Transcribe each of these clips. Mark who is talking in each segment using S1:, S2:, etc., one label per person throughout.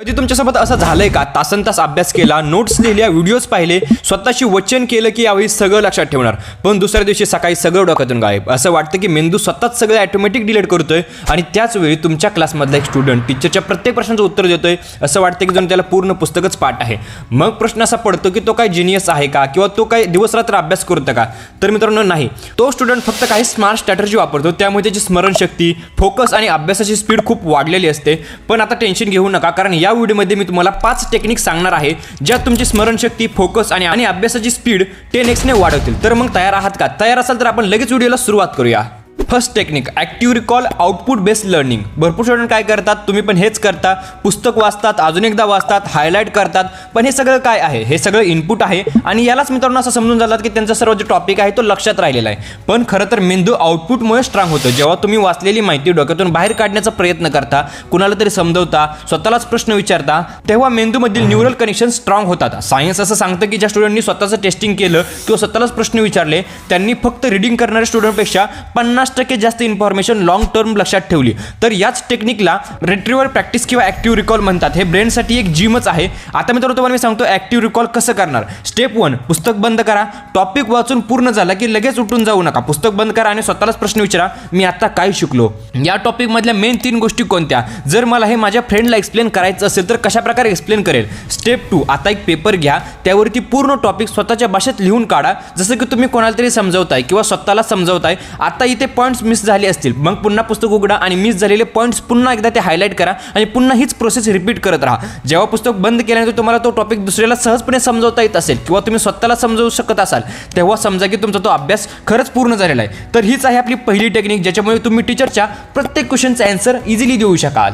S1: कधी तुमच्यासोबत असं झालंय का? तासन तास अभ्यास केला नोट्स लिहिल्या व्हिडिओज पाहिले स्वतःशी वचन केलं की यावेळी सगळं लक्षात ठेवणार. पण दुसऱ्या दिवशी सकाळी सगळं डोक्यातून गायब. असं वाटतं की मेंदू स्वतःच सगळं ॲटोमॅटिक डिलीट करतोय आणि त्याच वेळी तुमच्या क्लासमधला एक स्टुडंट टीचरच्या प्रत्येक प्रश्नाचं उत्तर देतोय. असं वाटतं की जण त्याला पूर्ण पुस्तकच पाठ आहे. मग प्रश्न असा पडतो की तो काय जिनियस आहे का? किंवा तो काय दिवस रात्र अभ्यास करतो का? तर मित्रांनो नाही. तो स्टुडंट फक्त काही स्मार्ट स्ट्रॅटर्जी वापरतो. त्यामुळे त्याची स्मरणशक्ती फोकस आणि अभ्यासाची स्पीड खूप वाढलेली असते. पण आता टेन्शन घेऊ नका कारण या व्हिडिओमध्ये मी तुम्हाला पाच टेक्निक सांगणार आहे ज्या तुमची स्मरणशक्ती फोकस आणि आणि अभ्यासाची स्पीड टेन एक्सने वाढवतील. तर मग तयार आहात का? तयार असाल तर आपण लगेच व्हिडिओला सुरुवात करूया. First technique active recall output based learning भरपूर स्टुडंट काय करतात? तुम्ही पण हेच करता. पुस्तक वाचतात अजून एकदा वाचतात हायलाईट करतात. पण हे सगळं काय आहे? हे सगळं इनपुट आहे. आणि यालाच मित्रांनो असं समजून जातात की त्यांचा सर्व जे टॉपिक आहे तो लक्षात राहिलेला आहे. पण खरं तर मेंदू आउटपुटमुळे स्ट्रांग होतं. जेव्हा तुम्ही वाचलेली माहिती डोक्यातून बाहेर काढण्याचा प्रयत्न करता कुणाला तरी समजवता स्वतःलाच प्रश्न विचारता तेव्हा मेंदूमधील न्यूरल कनेक्शन स्ट्रॉंग होतात. सायन्स असं सांगतं की ज्या स्टुडंटनी स्वतःचं टेस्टिंग केलं किंवा स्वतःलाच प्रश्न विचारले त्यांनी फक्त रिडिंग करणाऱ्या स्टुडंटपेक्षा पन्नास टक्के जास्त इन्फॉर्मेशन लॉंग टर्म लक्षात ठेवली. तर याच टेक्निकला रिट्रिव्हर प्रॅक्टिस किंवा ॲक्टिव्ह रिकॉल म्हणतात. हे ब्रेनसाठी एक जिमच आहे. आता मित्रांनो तुम्हाला मी सांगतो ॲक्टिव्ह रिकॉल कसं करणार? स्टेप वन पुस्तक बंद करा. टॉपिक वाचून पूर्ण झाला की लगेच उठून जाऊ नका. पुस्तक बंद करा आणि स्वतःलाच प्रश्न विचारा मी आता काय शिकलो? या टॉपिकमधल्या मेन तीन गोष्टी कोणत्या? जर मला हे माझ्या फ्रेंडला एक्सप्लेन करायचं असेल तर कशाप्रकारे एक्सप्लेन करेल? स्टेप टू आता एक पेपर घ्या. त्यावरती पूर्ण टॉपिक स्वतःच्या भाषेत लिहून काढा. जसं की तुम्ही कोणाला तरी समजवताय किंवा स्वतःला समजवताय. आता इथे पॉईंट पॉईंट्स मिस झाले असतील. मग पुन्हा पुस्तक उघडा आणि मिस झालेले पॉईंट्स पुन्हा एकदा ते हायलाईट करा आणि पुन्हा हीच प्रोसेस रिपीट करत राहा. जेव्हा पुस्तक बंद केल्यानंतर तुम्हाला तो टॉपिक दुसऱ्याला सहजपणे समजवता येत असेल किंवा तुम्ही स्वतःला समजवू शकत असाल तेव्हा समजा की तुमचा तो अभ्यास खरंच पूर्ण झालेला आहे. तर हीच आहे आपली पहिली टेक्निक ज्याच्यामुळे तुम्ही टीचरच्या प्रत्येक क्वेश्चनचा अँसर इझिली देऊ शकाल.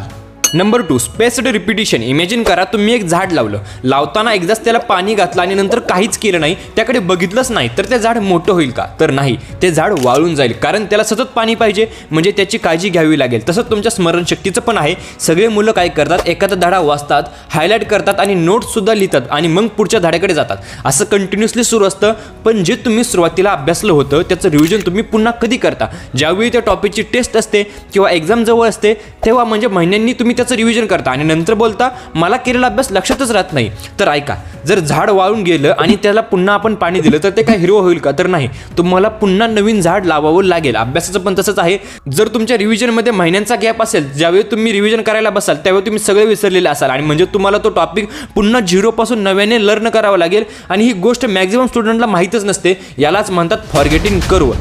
S1: Number two spaced repetition imagine करा तुम्ही एक झाड लावलं. लावताना एकदाच त्याला पाणी घातलं आणि नंतर काहीच केलं नाही. त्याकडे बघितलंच नाही. तर ते झाड मोठं होईल का? तर नाही. ते झाड वाळून जाईल. कारण त्याला सतत पाणी पाहिजे. म्हणजे त्याची काळजी घ्यावी लागेल. तसंच तुमच्या स्मरणशक्तीचं पण आहे. सगळे मुलं काय करतात? एखादा धडा वाचतात हायलाईट करतात आणि नोट्ससुद्धा लिहितात आणि मग पुढच्या धड्याकडे जातात. असं कंटिन्युअसली सुरू असतं. पण जे तुम्ही सुरुवातीला अभ्यासलं होतं त्याचं रिव्हिजन तुम्ही पुन्हा कधी करता? ज्यावेळी त्या टॉपिकची टेस्ट असते किंवा एक्झाम जवळ असते तेव्हा म्हणजे महिन्यांनी तुम्ही त्याचं रिव्हिजन करता. आणि नंतर बोलता मला केलेला अभ्यास लक्षातच राहत नाही. तर ऐका जर झाड वाळून गेलं आणि त्याला पुन्हा आपण पाणी दिलं तर ते काय हिरवं होईल का? तर नाही. तुम्हाला पुन्हा नवीन झाड लावावं लागेल. अभ्यासाचं पण तसंच आहे. जर तुमच्या रिव्हिजनमध्ये महिन्यांचा गॅप असेल ज्यावेळी तुम्ही रिव्हिजन करायला बसाल त्यावेळी तुम्ही सगळे विसरलेले असाल. आणि म्हणजे तुम्हाला तो टॉपिक पुन्हा झिरोपासून नव्याने लर्न करावं लागेल. आणि ही गोष्ट मॅक्झिमम स्टुडंटला माहीतच नसते. यालाच म्हणतात फॉरगेटिंग करू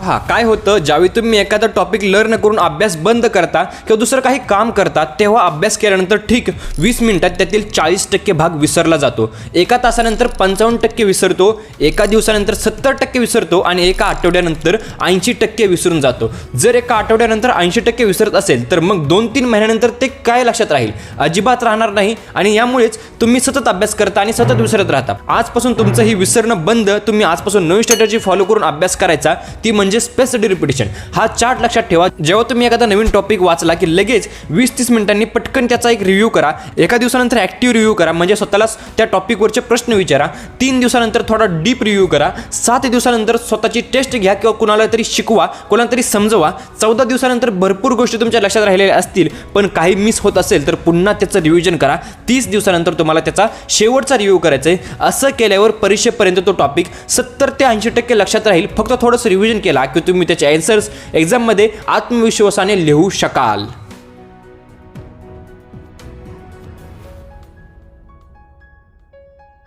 S1: हा काय होतं? ज्यावेळी तुम्ही एखादा टॉपिक लर्न करून अभ्यास बंद करता किंवा दुसरं काही काम करता तेव्हा अभ्यास केल्यानंतर ठीक वीस मिनिटात त्यातील चाळीस टक्के भाग विसरला जातो. एका तासानंतर पंचावन्न टक्के विसरतो एका दिवसानंतर सत्तर टक्के विसरतो आणि एका आठवड्यानंतर ऐंशी टक्के विसरून जातो. जर एका आठवड्यानंतर ऐंशी टक्के विसरत असेल तर मग दोन तीन महिन्यानंतर ते काय लक्षात राहील? अजिबात राहणार नाही आणि यामुळेच तुम्ही सतत अभ्यास करता आणि सतत विसरत राहता. आजपासून तुमचं ही विसरणं बंद तुम्ही आजपासून नवीन स्ट्रॅटर्जी फॉलो करून अभ्यास करायचा ती म्हणजे म्हणजे स्पेस्ड रिपिटेशन हा चार्ट लक्षात ठेवा. जेव्हा तुम्ही एखादा नवीन टॉपिक वाचला की लगेच वीस तीस मिनिटांनी पटकन त्याचा एक रिव्ह्यू करा. एका दिवसानंतर ॲक्टिव्ह रिव्ह्यू करा. म्हणजे स्वतःलाच त्या टॉपिकवरचे प्रश्न विचारा. तीन दिवसानंतर थोडा डीप रिव्ह्यू करा. सात दिवसानंतर स्वतःची टेस्ट घ्या किंवा कुणाला तरी शिकवा कोणाला तरी समजवा. चौदा दिवसानंतर भरपूर गोष्टी तुमच्या लक्षात राहिलेल्या असतील पण काही मिस होत असेल तर पुन्हा त्याचं रिव्हिजन करा. तीस दिवसानंतर तुम्हाला त्याचा शेवटचा रिव्ह्यू करायचा आहे असं केल्यावर परीक्षेपर्यंत तो टॉपिक सत्तर ते ऐंशी टक्के लक्षात राहील. फक्त थोडंसं रिव्हिजन केला की तुम्ही त्याचे ॲन्सर्स एक्झाममध्ये आत्मविश्वासाने लिहू शकाल.